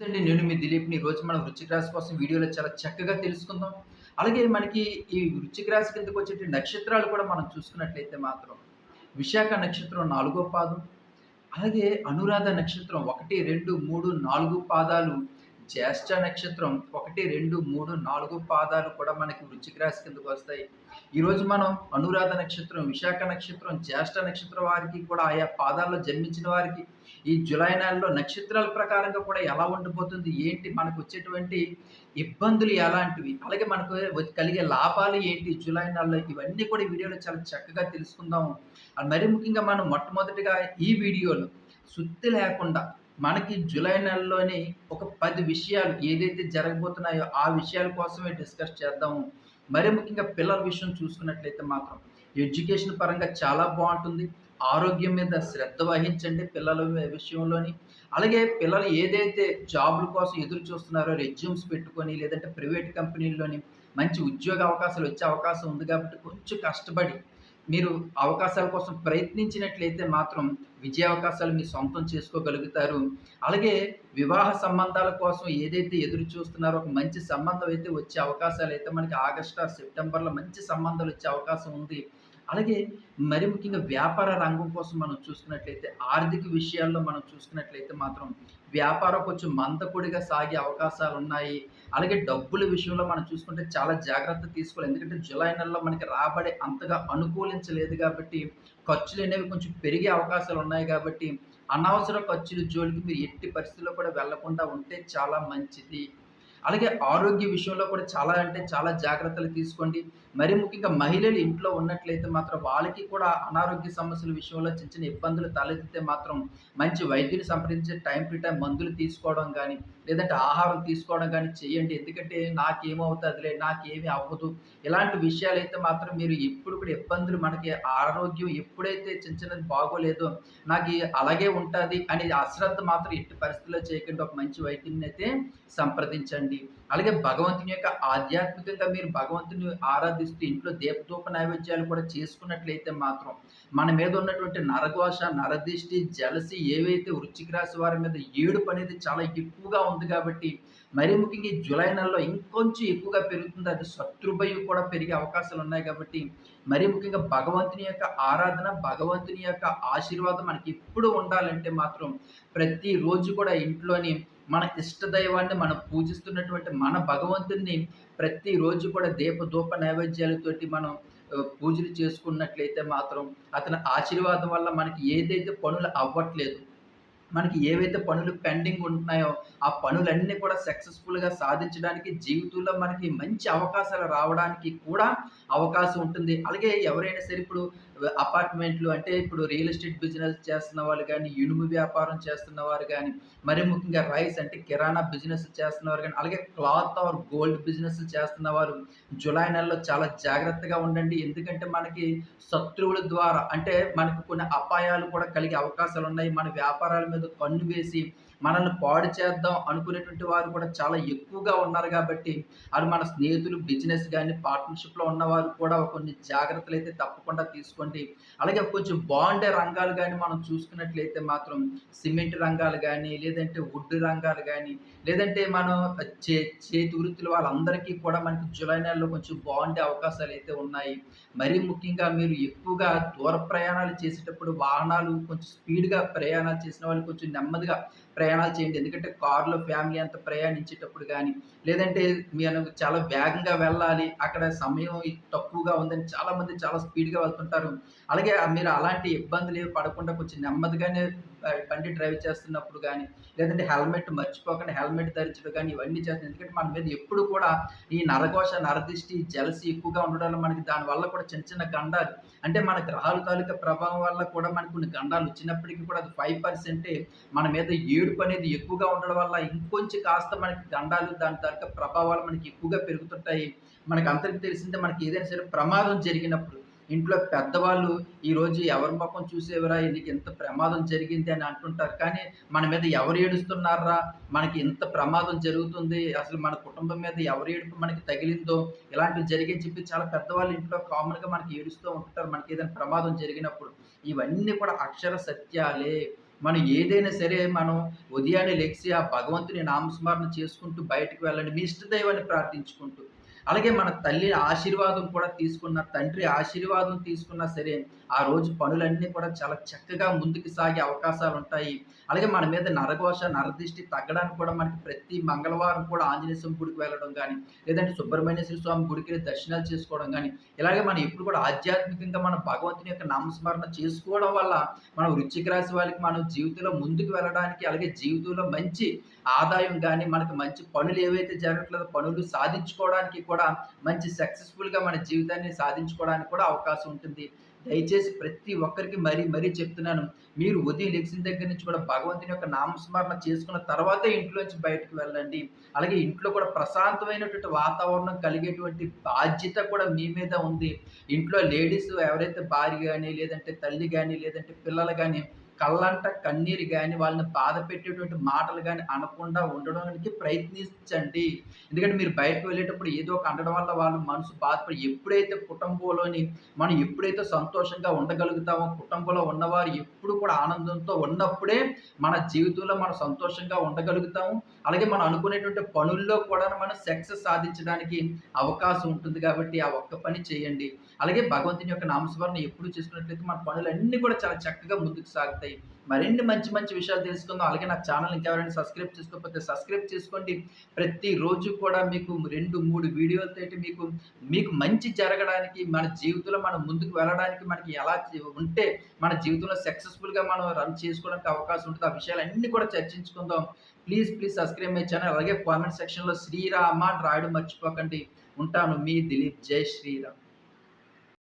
అండి నేను మీ దిలీప్‌ని. రోజు మనం వృచ్చిక రాశి కోసం వీడియోలో చాలా చక్కగా తెలుసుకుందాం. అలాగే మనకి ఈ వృచ్చిక రాశి వచ్చే నక్షత్రాలు కూడా మనం చూసుకున్నట్లయితే మాత్రం విశాఖ నక్షత్రం నాలుగో పాదం, అలాగే అనురాధ నక్షత్రం 1, 2, 3, 4 పాదాలు, జ్యేష్ఠ నక్షత్రం 1, 2, 3, 4 పాదాలు కూడా మనకి వృచ్చిక రాశి కిందకొస్తాయి. ఈరోజు మనం అనురాధ నక్షత్రం, విశాఖ నక్షత్రం, జ్యేష్ఠ నక్షత్రం వారికి కూడా ఆయా పాదాల్లో జన్మించిన వారికి ఈ జులై నెలలో నక్షత్రాల ప్రకారంగా కూడా ఎలా ఉండిపోతుంది ఏంటి? మనకు వచ్చేటువంటి ఇబ్బందులు ఎలాంటివి? అలాగే మనకు కలిగే లాభాలు ఏంటి? జులై నెలలో ఇవన్నీ కూడా ఈ వీడియోలో చాలా చక్కగా తెలుసుకుందాము. మరి ముఖ్యంగా మనం మొట్టమొదటిగా ఈ వీడియోలో సుత్తి లేకుండా మనకి జూలై నెలలోని ఒక పది విషయాలు ఏదైతే జరగబోతున్నాయో ఆ విషయాల కోసమే డిస్కస్ చేద్దాము. మరీ ముఖ్యంగా పిల్లల విషయం చూసుకున్నట్లయితే మాత్రం ఎడ్యుకేషన్ పరంగా చాలా బాగుంటుంది ఆరోగ్యం మీద శ్రద్ధ వహించండి పిల్లల విషయంలోని. అలాగే పిల్లలు ఏదైతే జాబ్‌ల కోసం ఎదురు చూస్తున్నారో రెజ్యూమ్స్ పెట్టుకొని లేదంటే ప్రైవేట్ కంపెనీల్లోని మంచి ఉద్యోగ అవకాశాలు వచ్చే అవకాశం ఉంది కాబట్టి కొంచెం కష్టపడి మీరు అవకాశాల కోసం ప్రయత్నించినట్లయితే మాత్రం విజయ అవకాశాలు మీ సొంతం చేసుకోగలుగుతారు. అలాగే వివాహ సంబంధాల కోసం ఏదైతే ఎదురు చూస్తున్నారో ఒక మంచి సంబంధం అయితే వచ్చే అవకాశాలు అయితే మనకి ఆగస్టు, సెప్టెంబర్‌లో మంచి సంబంధాలు వచ్చే అవకాశం ఉంది. అలాగే మరి ముఖ్యంగా వ్యాపార రంగం కోసం మనం చూసుకున్నట్లయితే ఆర్థిక విషయాల్లో మనం చూసుకున్నట్లయితే మాత్రం వ్యాపారం కొంచెం మందకొడిగా సాగే అవకాశాలు ఉన్నాయి అలాగే డబ్బుల విషయంలో మనం చూసుకుంటే చాలా జాగ్రత్త తీసుకోవాలి. ఎందుకంటే జులై నెలలో మనకి రాబడి అంతగా అనుకూలించలేదు కాబట్టి ఖర్చులు అనేవి కొంచెం పెరిగే అవకాశాలు ఉన్నాయి కాబట్టి అనవసర ఖర్చుల జోలికి మీరు ఎట్టి పరిస్థితుల్లో కూడా వెళ్ళకుండా ఉంటే చాలా మంచిది. అలాగే ఆరోగ్య విషయంలో కూడా చాలా అంటే చాలా జాగ్రత్తలు తీసుకోండి. మరి ముఖ్యంగా మహిళలు ఇంట్లో ఉన్నట్లయితే మాత్రం వాళ్ళకి కూడా అనారోగ్య సమస్యల విషయంలో చిన్న చిన్న ఇబ్బందులు తలెత్తితే మాత్రం మంచి వైద్యుని సంప్రదించి టైం టు టైం మందులు తీసుకోవడం కానీ లేదంటే ఆహారం తీసుకోవడం కానీ చేయండి. ఎందుకంటే నాకేమవుతుందిలే నాకేమీ అవ్వదు. ఇలాంటి విషయాలు అయితే మాత్రం మీరు ఎప్పుడు కూడా ఇబ్బందులు మనకి ఆరోగ్యం ఎప్పుడైతే చిన్న చిన్నది బాగోలేదో నాకు అలాగే ఉంటుంది అనే అశ్రద్ధ మాత్రం ఎట్టి పరిస్థితుల్లో చేయకండి. ఒక మంచి వైద్యుడినైతే సంప్రదించండి. అలాగే భగవంతుని యొక్క ఆధ్యాత్మికంగా మీరు భగవంతుని ఆరాధిస్తూ ఇంట్లో దేవదూప నైవేద్యాలు కూడా చేసుకున్నట్లయితే మాత్రం మన మీద ఉన్నటువంటి నరఘోష, నరదిష్టి, జలసి ఏవైతే వృచ్చిక రాశి వారి మీద ఏడుపనేది చాలా ఎక్కువగా ఉంది కాబట్టి మరీ ముఖ్యంగా ఈ జులై నెలలో ఇంకొంచెం ఎక్కువగా పెరుగుతుంది. అది శత్రుభయం కూడా పెరిగే అవకాశాలు ఉన్నాయి కాబట్టి మరీ ముఖ్యంగా భగవంతుని యొక్క ఆరాధన, భగవంతుని యొక్క ఆశీర్వాదం మనకి ఎప్పుడు ఉండాలంటే మాత్రం ప్రతిరోజు కూడా ఇంట్లోని మన ఇష్ట దైవాన్ని మనం పూజిస్తున్నటువంటి మన భగవంతుడిని ప్రతిరోజు కూడా దీపధూప నైవేద్యాలతోటి మనం పూజలు చేసుకున్నట్లయితే మాత్రం అతని ఆశీర్వాదం వల్ల మనకి ఏదైతే పనులు అవ్వట్లేదు, మనకి ఏవైతే పనులు పెండింగ్ ఉంటున్నాయో ఆ పనులన్నీ కూడా సక్సెస్‌ఫుల్‌గా సాధించడానికి జీవితంలో మనకి మంచి అవకాశాలు రావడానికి కూడా అవకాశం ఉంటుంది. అలాగే ఎవరైనా సరే ఇప్పుడు అపార్ట్‌మెంట్లు అంటే ఇప్పుడు రియల్ ఎస్టేట్ బిజినెస్ చేస్తున్న వాళ్ళు కానీ ఇనుము వ్యాపారం చేస్తున్న వారు కానీ మరి ముఖ్యంగా రైస్ అంటే కిరాణా బిజినెస్ చేస్తున్నవారు కానీ అలాగే క్లాత్ ఆర్ గోల్డ్ బిజినెస్ చేస్తున్న వారు జులై నెలలో చాలా జాగ్రత్తగా ఉండండి. ఎందుకంటే మనకి శత్రువుల ద్వారా అంటే మనకు కొన్ని అపాయాలు కూడా కలిగే అవకాశాలు ఉన్నాయి మన వ్యాపారాల మీద కన్ను వేసి మనల్ని పాడు చేద్దాం అనుకునేటువంటి వారు కూడా చాలా ఎక్కువగా ఉన్నారు కాబట్టి అది మన స్నేహితులు బిజినెస్ కానీ పార్ట్నర్‌షిప్‌లో ఉన్నవారు కూడా కొన్ని జాగ్రత్తలు అయితే తప్పకుండా తీసుకొని చూసుకోండి అలాగే కొంచెం బాగుండే రంగాలు కానీ మనం చూసుకున్నట్లయితే మాత్రం సిమెంట్ రంగాలు కానీ లేదంటే వుడ్ రంగాలు కానీ లేదంటే మనం చే చేతి వృత్తులు వాళ్ళందరికీ కూడా మనకి జులై నెలలో కొంచెం బాగుండే అవకాశాలు అయితే ఉన్నాయి. మరీ ముఖ్యంగా మీరు ఎక్కువగా దూర ప్రయాణాలు చేసేటప్పుడు వాహనాలు కొంచెం స్పీడ్‌గా ప్రయాణాలు చేసిన వాళ్ళు కొంచెం నెమ్మదిగా ప్రయాణాలు చేయండి. ఎందుకంటే కారులో ఫ్యామిలీ అంతా ప్రయాణించేటప్పుడు కానీ లేదంటే మీరు చాలా వేగంగా వెళ్ళాలి, అక్కడ సమయం తక్కువగా ఉందని చాలామంది చాలా స్పీడ్‌గా వెళ్తుంటారు. అలాగే మీరు అలాంటి ఇబ్బందులేవి పడకుండా కొంచెం నెమ్మదిగానే బండి డ్రైవ్ చేస్తున్నప్పుడు కానీ లేదంటే హెల్మెట్ మర్చిపోకుండా హెల్మెట్ ధరించడం కానీ ఇవన్నీ చేస్తున్నాయి ఎందుకంటే మన మీద ఎప్పుడు కూడా ఈ నరఘోష, నరదిష్టి, జలసి ఎక్కువగా ఉండడం వల్ల మనకి దానివల్ల కూడా చిన్న చిన్న గండాలు అంటే మన గ్రహాలు తాలూకా ప్రభావం వల్ల కూడా మనకు కొన్ని గండాలు వచ్చినప్పటికీ కూడా అది ఫైవ్ పర్సెంటే మన మీద ఏడుపనేది ఎక్కువగా ఉండడం వల్ల ఇంకొంచెం కాస్త మనకి గండాలు దాని తాలూకా ప్రభావాలు మనకి ఎక్కువగా పెరుగుతుంటాయి. మనకు అందరికి తెలిసిందే మనకి ఏదైనా సరే ప్రమాదం జరిగినప్పుడు ఇంట్లో పెద్దవాళ్ళు ఈరోజు ఎవరి మొఖం చూసేవిరా నీకు ఇంత ప్రమాదం జరిగింది అని అంటుంటారు. కానీ మన మీద ఎవరు ఏడుస్తున్నారా మనకి ఇంత ప్రమాదం జరుగుతుంది. అసలు మన కుటుంబం మీద ఎవరి ఏడుపు మనకి తగిలిందో ఇలాంటివి జరిగాయని చెప్పి చాలా పెద్దవాళ్ళు ఇంట్లో కామన్‌గా మనకి ఏడుస్తూ ఉంటారు. ఏదైనా ప్రమాదం జరిగినప్పుడు. ఇవన్నీ కూడా అక్షర సత్యాలే. మనం ఏదైనా సరే మనం ఉదయాన్నే లెక్సి ఆ భగవంతుని నామస్మరణ చేసుకుంటూ బయటకు వెళ్ళండి మీ ఇష్ట దైవాన్ని ప్రార్థించుకుంటూ అలాగే మన తల్లి ఆశీర్వాదం కూడా తీసుకున్న తండ్రి ఆశీర్వాదం తీసుకున్నా సరే ఆ రోజు పనులన్నీ కూడా చాలా చక్కగా ముందుకు సాగే అవకాశాలు ఉంటాయి. అలాగే మన మీద నరఘోష నరదృష్టి తగ్గడానికి కూడా మనకి ప్రతి మంగళవారం కూడా ఆంజనేయ స్వామి గుడికి వెళ్ళడం కానీ లేదంటే సుబ్రహ్మణ్యేశ్వర స్వామి గుడికి వెళ్ళి దర్శనాలు చేసుకోవడం కానీ ఇలాగే మనం ఎప్పుడు కూడా ఆధ్యాత్మికంగా మన భగవంతుని యొక్క నామస్మరణ చేసుకోవడం వల్ల మనం వృచ్చిక రాశి వాళ్ళకి మనం జీవితంలో ముందుకు వెళ్ళడానికి అలాగే జీవితంలో మంచి ఆదాయం కానీ మనకి మంచి పనులు ఏవైతే జరగట్లేదో పనులు సాధించుకోవడానికి కూడా కూడా మంచి సక్సెస్ఫుల్గా మన జీవితాన్ని సాధించుకోవడానికి కూడా అవకాశం ఉంటుంది. దయచేసి ప్రతి ఒక్కరికి మరీ మరీ చెప్తున్నాను. మీరు ఉదయం లెక్సిన దగ్గర నుంచి కూడా భగవంతుని యొక్క నామస్మరణ చేసుకున్న తర్వాతే ఇంట్లోంచి బయటకు వెళ్ళండి. అలాగే ఇంట్లో కూడా ప్రశాంతమైనటువంటి వాతావరణం కలిగేటువంటి బాధ్యత కూడా మీ మీద ఉంది. ఇంట్లో లేడీస్ ఎవరైతే భార్య కానీ లేదంటే తల్లి కానీ లేదంటే పిల్లలు కానీ కళ్ళంట కన్నీరు కానీ వాళ్ళని బాధ పెట్టేటువంటి మాటలు కానీ అనకుండా ఉండడానికి ప్రయత్నించండి. ఎందుకంటే మీరు బయటకు వెళ్ళేటప్పుడు ఏదో ఒక అనడం వల్ల వాళ్ళ మనసు బాధపడి ఎప్పుడైతే కుటుంబంలోని మనం ఎప్పుడైతే సంతోషంగా ఉండగలుగుతామో కుటుంబంలో ఉన్నవారు ఎప్పుడు కూడా ఆనందంతో ఉన్నప్పుడే మన జీవితంలో మనం సంతోషంగా ఉండగలుగుతాము. అలాగే మనం అనుకునేటువంటి పనుల్లో కూడా మనం సక్సెస్ సాధించడానికి అవకాశం ఉంటుంది కాబట్టి ఆ ఒక్క పని చేయండి. అలాగే భగవంతుని యొక్క నామస్మరణ ఎప్పుడు చేసుకున్నట్లయితే మన పనులన్నీ కూడా చాలా చక్కగా ముందుకు సాగుతాయి. మరిన్ని మంచి మంచి విషయాలు తెలుసుకుందాం. అలాగే నా ఛానల్ ఇంకెవరైనా సబ్స్క్రైబ్ చేసుకోకపోతే సబ్స్క్రైబ్ చేసుకోండి. ప్రతిరోజు కూడా మీకు రెండు మూడు వీడియోలతో మీకు మీకు మంచి జరగడానికి మన జీవితంలో మనం ముందుకు వెళ్ళడానికి మనకి ఎలా ఉంటే మన జీవితంలో సక్సెస్ఫుల్గా మనం రన్ చేసుకోవడానికి అవకాశం ఉంటుంది ఆ విషయాలన్నీ కూడా చర్చించుకుందాం. Please please subscribe my channel. అలాగే కామెంట్ సెక్షన్లో శ్రీరామ అని రాయడం మర్చిపోకండి. ఉంటాను. మీ దిలీప్. జై శ్రీరామ్.